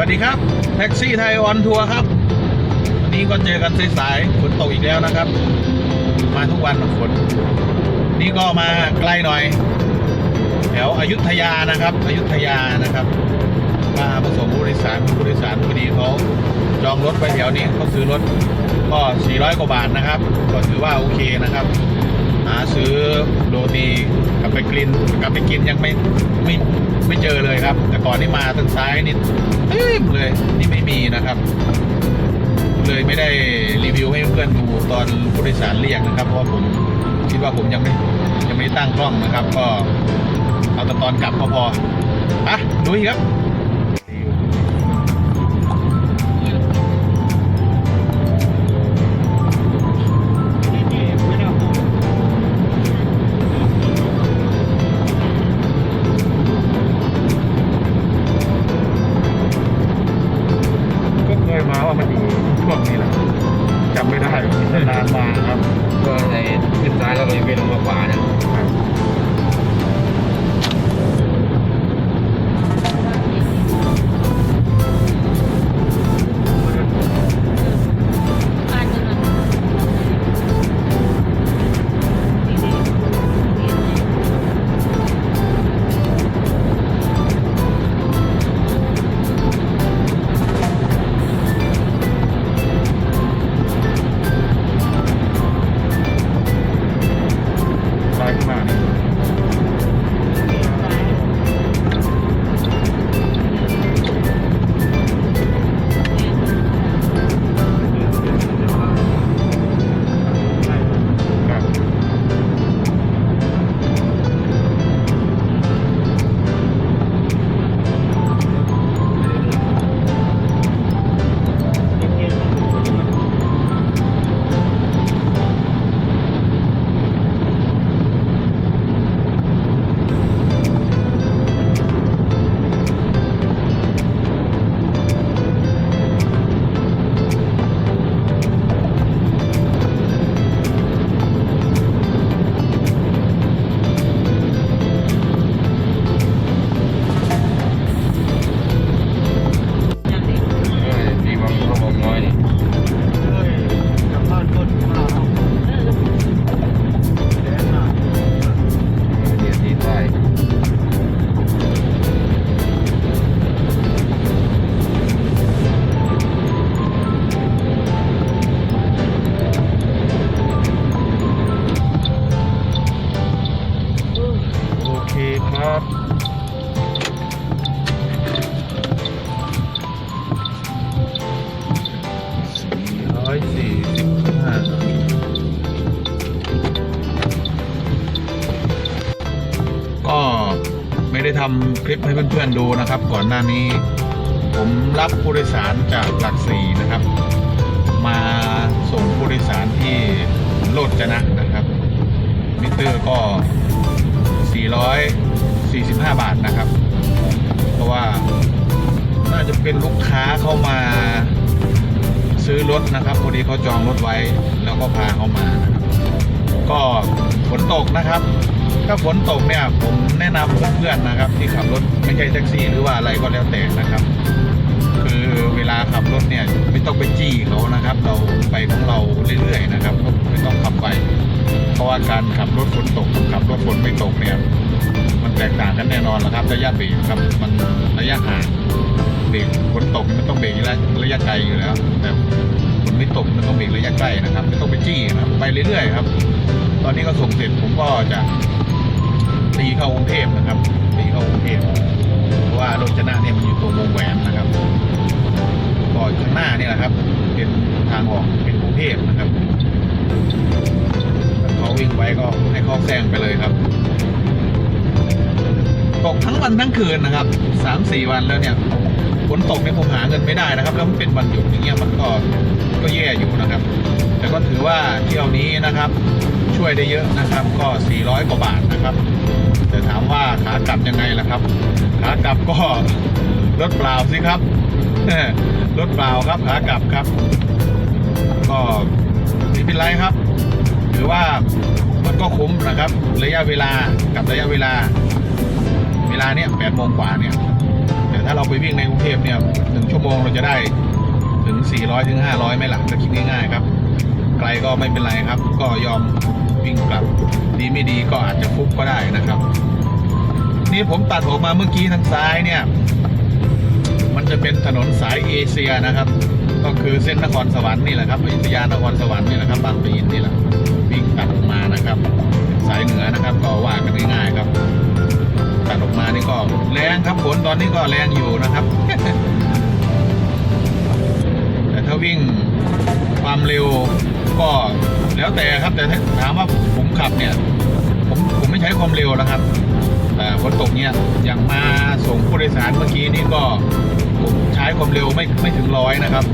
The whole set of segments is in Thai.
วัสดีครับ แท็กซี่ไทยออนทัวร์ครับ วันนี้ก็เจอกันสายๆฝนตกอีกแล้วนะครับ มาทุกวันฝนนี่ก็มาใกล้หน่อย แถวอยุธยานะครับอยุธยานะครับ มาผสมผู้โดยสารผู้โดยสารพอดีเขาจองรถไปแถวนี้เขาซื้อรถก็ 400 กว่าบาทนะครับ ก็ถือว่าโอเคนะครับ หาซื้อโรตีกลับไปกินกลับไปกินยังไม่ไม่ไม่เจอเลยครับ แต่ก่อนนี่มาทางซ้ายนี่เต็มเลยนี่ไม่มีนะครับ เลยไม่ได้รีวิวให้เพื่อนดูตอนผู้โดยสารเรียกนะครับ เพราะผมคิดว่าผมยังไม่ยังไม่ได้ตั้งกล้องนะครับ ก็เอาแต่ตอนกลับก็พออะดูอีกครับ จำไม่ได้นานมาครับก็ในขึ้นซ้ายแล้วก็ยังเป็นลงมาขวาเนี่ย ได้ทำคลิปให้เพื่อนๆดูนะครับ ก่อนหน้านี้ ผมรับผู้โดยสารจากหลักสี่นะครับ มาส่งผู้โดยสารที่โลดจนะนะครับ มิเตอร์ก็ 445 บาทนะครับ เพราะว่าน่าจะเป็นลูกค้าเข้ามาซื้อรถนะครับพอดีเขาจองรถไว้แล้วก็พาเขามานะครับก็ฝนตกนะครับ ถ้าฝนตกเนี่ยผมแนะนำเพื่อนๆนะครับ ที่ขับรถไม่ใช่แท็กซี่หรือว่าอะไรก็แล้วแต่นะครับ คือเวลาขับรถเนี่ยไม่ต้องไปจี้เขานะครับ เราไปของเราเรื่อยๆนะครับไม่ต้องขับไป เพราะว่าการขับรถฝนตกขับรถฝนไม่ตกเนี่ยมันแตกต่างกันแน่นอนนะครับระยะเบรกครับมันระยะห่างเบรกฝนตกมันต้องเบรกระยะระยะไกลอยู่แล้ว แต่ฝนไม่ตกมันต้องเบรกระยะใกล้นะครับ ไม่ต้องไปจี้นะครับไปเรื่อยๆครับ ตอนนี้ก็ส่งเสร็จผมก็จะ ตีเข้ากรุงเทพนะครับตีเข้ากรุงเทพเพราะว่าโรจนะเนี่ยมันอยู่ตรงวงแหวนนะครับก็ข้างหน้านี่แหละครับ เป็นทางออกเป็นกรุงเทพนะครับเขาวิ่งไว้ก็ให้เขาแซงไปเลยครับตกทั้งวันทั้งคืนนะครับสามสี่วันแล้วเนี่ยฝนตกเนี่ยผมหาเงินไม่ได้นะครับ แล้วมันเป็นวันหยุดอย่างเงี้ยมันก็ก็แย่อยู่นะครับ แต่ก็ถือว่าเที่ยวนี้นะครับ ช่วยได้เยอะนะครับ ก็ 400 กว่าบาทนะครับ แต่ถามว่าขากลับยังไงล่ะครับ ขากลับก็รถเปล่าสิครับรถเปล่าครับขากลับครับ ก็ไม่เป็นไรครับถือว่ามันก็คุ้มนะครับ ระยะเวลากับระยะเวลา เวลาเนี้ยแปดโมงกว่าเนี่ยแต่ถ้าเราไปวิ่งในกรุงเทพเนี่ยหนึ่งชั่วโมงเราจะได้ถึง 400 ถึง 500 ไม่หลักถ้าคิดง่ายๆครับ ไกลก็ไม่เป็นไรครับ ก็ยอม วิ่งกลับ ดีไม่ดีก็อาจจะฟุกก็ได้นะครับ นี่ผมตัดออกมาเมื่อกี้ทางซ้ายเนี่ย มันจะเป็นถนนสายเอเชียนะครับ ก็คือเส้นนครสวรรค์นี่แหละครับอยุธยานครสวรรค์นี่แหละครับบางปะอินนี่แหละวิ่งตัดออกมานะครับ สายเหนือนะครับ ก็ว่ากันง่ายๆครับตัดออกมานี่ก็แรงครับฝนตอนนี้ก็แรงอยู่นะครับ แต่ถ้าวิ่งความเร็ว ก็แล้วแต่ครับแต่ถามว่าผมขับเนี่ย ผมผมไม่ใช้ความเร็วนะครับแต่ฝนตกเนี่ยอย่างมาส่งผู้โดยสารเมื่อกี้นี่ก็ผมใช้ความเร็วไม่ไม่ถึงร้อยนะครับ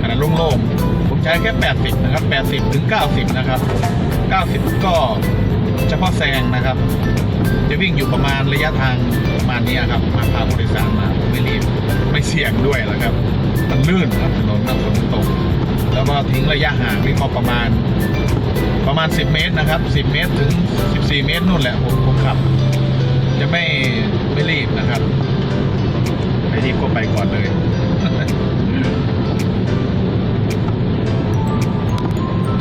ขนาดโล่งๆผมใช้แค่ 80 นะครับ 80 ถึง 90 นะครับ 90 ก็เฉพาะแซงนะครับ จะวิ่งอยู่ประมาณระยะทางประมาณนี้ครับมาพาผู้โดยสารมาไม่รีบไม่เสี่ยงด้วยนะครับมันลื่นครับ ทิ้งระยะห่างนี่ก็ประมาณประมาณ 10 เมตรนะครับ 10 เมตรถึง 14 เมตรนู่นแหละผมผมขับ จะไม่ไม่รีบนะครับใครรีบก็ไปก่อนเลย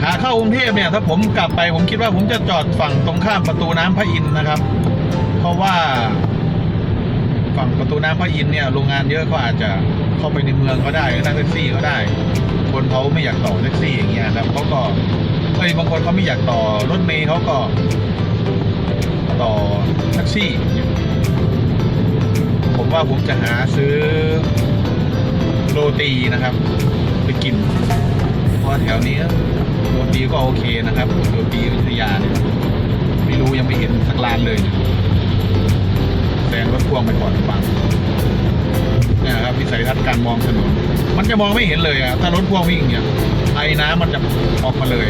ขาเข้ากรุงเทพเนี่ยถ้าผมกลับไปผมคิดว่าผมจะจอดฝั่งตรงข้ามประตูน้ำพระอินทร์นะครับ เพราะว่าฝั่งประตูน้ำพระอินทร์เนี่ยโรงงานเยอะเขาอาจจะเข้าไปในเมืองก็ได้นั่งแท็กซี่ก็ได้ คนเขาไม่อยากต่อแท็กซี่อย่างเงี้ยครับเขาก็เอ้ยบางคนเขาไม่อยากต่อรถเมล์เขาก็ต่อแท็กซี่ ผมว่าผมจะหาซื้อโรตีนะครับ ไปกินเพราะแถวนี้โรตีก็โอเคนะครับโรตีอยุธยาเนี่ยไม่รู้ยังไม่เห็นสักร้านเลยแซงรถพ่วงไปก่อนฟังนี่ครับวิสัยทัศน์การมองถนน มันจะมองไม่เห็นเลยอะถ้ารถพ่วงวิ่งเนี่ยไอ้น้ำมันจะออกมาเลย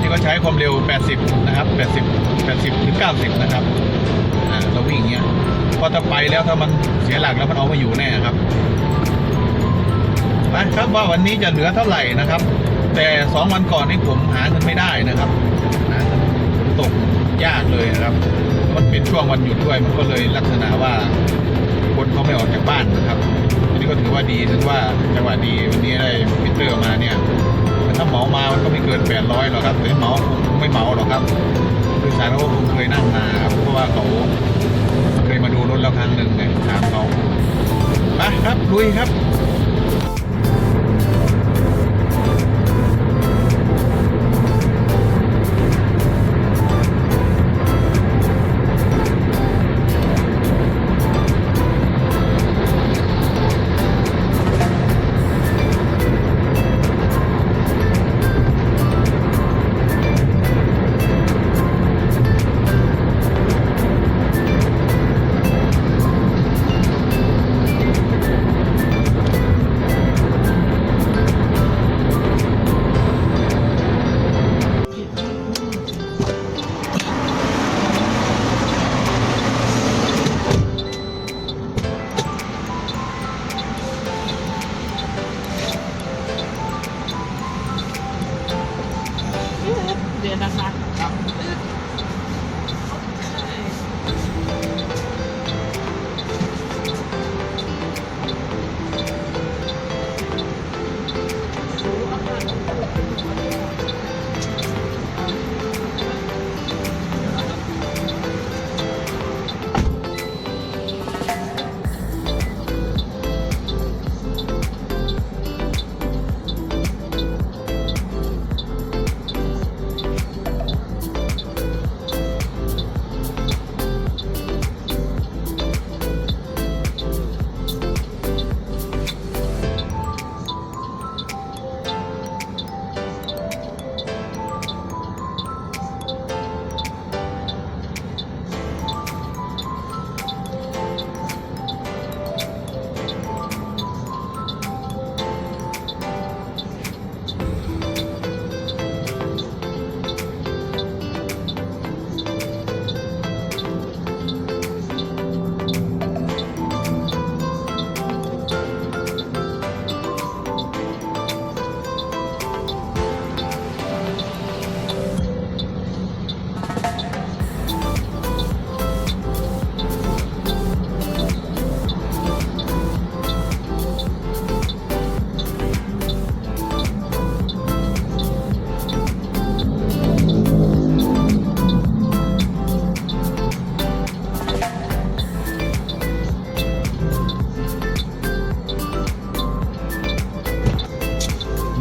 นี่ก็ใช้ความเร็ว 80 นะครับ 80 80 ถึง 90 นะครับอ่าเราวิ่งอย่างเงี้ยพอจะไปแล้วถ้ามันเสียหลักแล้วมันเอาไม่อยู่แน่ครับไปครับว่าวันนี้จะเหลือเท่าไหร่นะครับ แต่สองวันก่อนนี่ผมหาเงินไม่ได้นะครับหาเงินฝนตก ยากเลยนะครับ มันเป็นช่วงวันหยุดด้วยมันก็เลยลักษณะว่าคนเขาไม่ออกจากบ้านนะครับอันนี้ก็ถือว่าดีถือว่าจังหวะดีวันนี้ได้มิเตอร์มาเนี่ยถ้าเหมามามันก็ไม่เกิน800หรอกครับแต่เหมาคงไม่เหมาหรอกครับโดยสารเขาคงเคยนั่งมาครับเพราะว่าเขาเคยมาดูรถเราครั้งหนึ่งไงถามเขาไปครับลุยครับ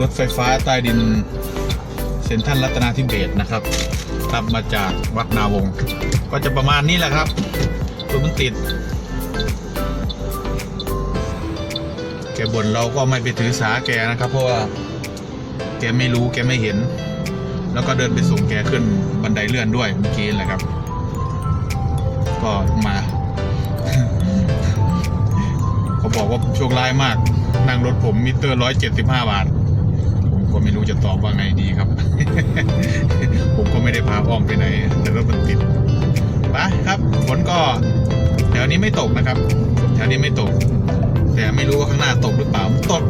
รถไฟฟ้าใต้ดินเซ็นทรัลรัตนาธิเบศนะครับขับมาจากวัดนาวง ก็จะประมาณนี้แหละครับรถมันติดแกบ่นเราก็ไม่ไปถือสาแกนะครับ เพราะว่าแกไม่รู้แกไม่เห็น แล้วก็เดินไปส่งแกขึ้นบันไดเลื่อนด้วยเมื่อกี้แหละครับ ก็มาเขาบอกว่าโชคร้ายมาก นั่งรถผมมิเตอร์ร้อยเจ็ดสิบห้าบาท ก็ไม่รู้จะตอบว่าไงดีครับ ผมก็ไม่ได้พาอ้อมไปไหน แต่รถมันติดไปครับฝนก็แถวนี้ไม่ตกนะครับ แถวนี้ไม่ตก แต่ไม่รู้ว่าข้างหน้าตกหรือเปล่าตก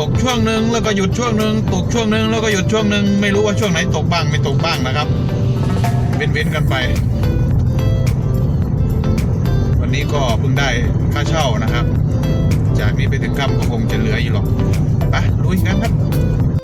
ตกช่วงหนึ่งแล้วก็หยุดช่วงหนึ่งตกช่วงหนึ่งแล้วก็หยุดช่วงหนึ่งไม่รู้ว่าช่วงไหนตกบ้างไม่ตกบ้างนะครับเว้นๆกันไป วันนี้ก็เพิ่งได้ค่าเช่านะครับ จากนี้ไปถึงค่ำก็คงจะเหลืออยู่หรอกไปลุยกันครับ